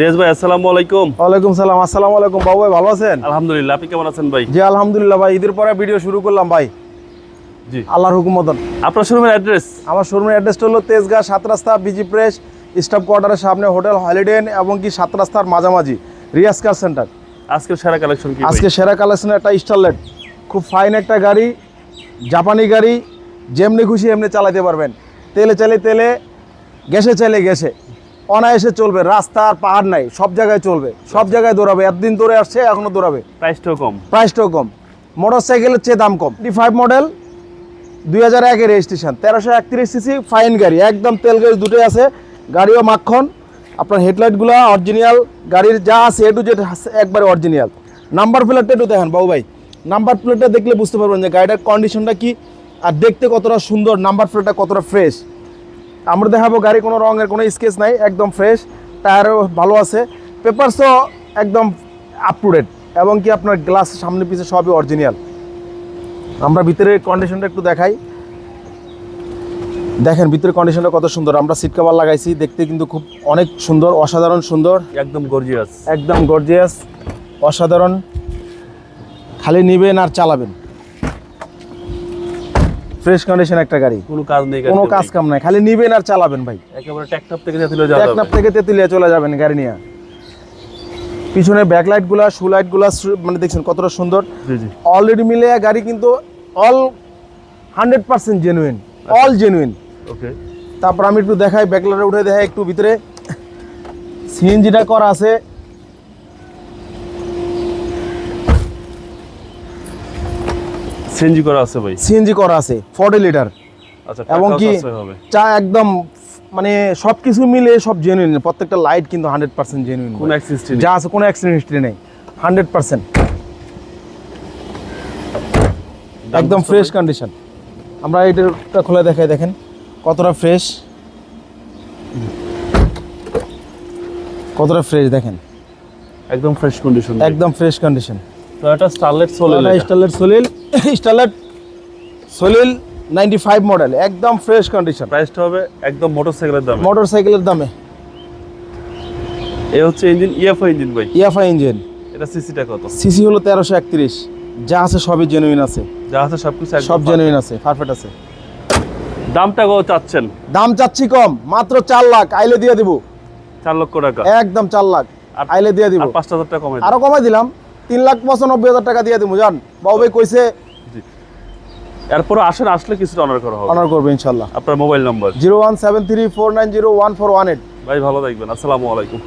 রিয়াজ ভাই আসসালামু আলাইকুম। ওয়ালাইকুম সালাম আসসালামু আলাইকুম। বাবু ভাই ভালো আছেন? আলহামদুলিল্লাহ আপনি কেমন আছেন ভাই? জি আলহামদুলিল্লাহ ভাই ঈদের পরে ভিডিও শুরু করলাম ভাই। জি। আল্লাহর হুকুম মতন। আপনার শোরুমের অ্যাড্রেস আমার শোরুমের অ্যাড্রেসটা হলো তেজগাঁ সাত রাস্তা বিজি প্রেস স্টাফ কোয়ার্টারের সামনে হোটেল হলিডে ইন এবং কি সাত রাস্তার মাঝামাঝি রিয়াজ কার সেন্টার আজকের সেরা কালেকশন কি আজকে সেরা কালেকশনের একটা স্টারলেট খুব ফাইন একটা গাড়ি জাপানি গাড়ি যেমনি খুশি এমনি চালাতে পারবেন। তেলে চাইলে তেলে গ্যাসে চাইলে গ্যাসে। অনায়াসে চলবে রাস্তা আর পাহাড় নাই সব জায়গায় চলবে সব জায়গায় দৌড়াবে এতদিন দৌড়ে আসছে এখনও দৌড়াবে। প্রাইসটাও কম। প্রাইসটাও কম। মোটর সাইকেলের চেয়ে দাম কম। টি ফাইভ মডেল দুই হাজার একের রেজিস্ট্রেশন তেরোশো একত্রিশ সিসি ফাইন গাড়ি একদম তেল গাড়ি দুটোই আছে গাড়িও মাখন আপনার হেডলাইটগুলো অরিজিনাল গাড়ির যা আছে এ টু জেড একবারে অরিজিনাল। নাম্বার প্লেটটা একটু দেখেন বাবু ভাই। নাম্বার প্লেটটা দেখলে বুঝতে পারবেন যে গাড়িটার কন্ডিশনটা কি আর দেখতে কতটা সুন্দর নাম্বার প্লেটটা কতটা ফ্রেশ আমরা দেখাবো গাড়ি কোনো রঙের কোনো স্কেচ নাই একদম ফ্রেশ টায়ারও ভালো আছে। পেপারসও একদম আপ টু ডেট এবং কি আপনার গ্লাস সামনে পিছে সবই অরিজিনাল আমরা ভিতরে কন্ডিশনটা একটু দেখাই। দেখেন ভিতরে কন্ডিশনটা কত সুন্দর। আমরা সিট কভার লাগাইছি দেখতে কিন্তু খুব অনেক সুন্দর অসাধারণ সুন্দর। একদম গর্জিয়াস একদম গর্জিয়াস অসাধারণ। খালি নিবেন আর চালাবেন। ফ্রেশ কন্ডিশন একটা গাড়ি। কোনো কাজ নেই কোনো কাজ কাম নাই খালি নিবেন আর চালাবেন ভাই। একেবারে ট্যাকটাপ থেকে যাতে যাওয়া টেকনাফ থেকে তেতুলিয়া চলে যাবেন গাড়ি নিয়ে। পিছনে ব্যাকলাইটগুলা শু লাইটগুলা মানে দেখছেন কতটা সুন্দর? অলরেডি মিলে গাড়ি কিন্তু all hundred percent genuine all genuine okay. তারপর আমি একটু দেখাই ব্যাকলাইটে উঠে দেখাই একটু ভিতরে। সিএনজিটা করা আছে। সিএনজি করা আছে ভাই? সিএনজি করা আছে ফর্টি লিটার আচ্ছা এবং কি চা একদম মানে সবকিছু মিলে সব জেনুইন প্রত্যেকটা লাইট কিন্তু হান্ড্রেড পার্সেন্ট জেনুইন কোনো অ্যাক্সিস যা আছে কোনো অ্যাক্সিডেন্ট হিস্ট্রি নেই হান্ড্রেড পার্সেন্ট একদম ফ্রেশ কন্ডিশন আমরা এটা খুলে দেখাই দেখেন। কতটা ফ্রেশ কতটা ফ্রেশ দেখেন। একদম ফ্রেশ কন্ডিশন একদম fresh condition Starlet Starlet Soleil Starlet Soleil ninety five model একদম ফ্রেশ কন্ডিশন প্রাইসটা হবে একদম মোটরসাইকেলের দামে। হচ্ছে ইঞ্জিন ইএফআই ইঞ্জিন ভাই। ইয়াফা ইঞ্জিন এটা সিসিটা কত? সিসি হলো তেরোশো একত্রিশ। যা আছে সবই জেনুইন আছে। যা আছে সবকিছু সব জেনুইন আছে পারফেক্ট আছে। দামটা কত চাচ্ছেন? দাম চাচ্ছি কম মাত্র চার লাখ আইলে দিয়ে দিব। চার লক্ষ টাকা। একদম চার লাখ আর- আইলে দিয়ে দিব। আর পাঁচ হাজার টাকা কমে আরও কমাই দিলাম। তিন লাখ পঁচানব্বই হাজার টাকা দিয়ে দিব জান। বাবু ভাই কইছে এরপরে আসেন আসলে কিছুটা অনার করা হবে। অনার করবে ইনশাল্লাহ। আপনার mobile number zero one seven three four nine zero one four one eight. ভাই ভালো থাকবেন। আসসালামু আলাইকুম।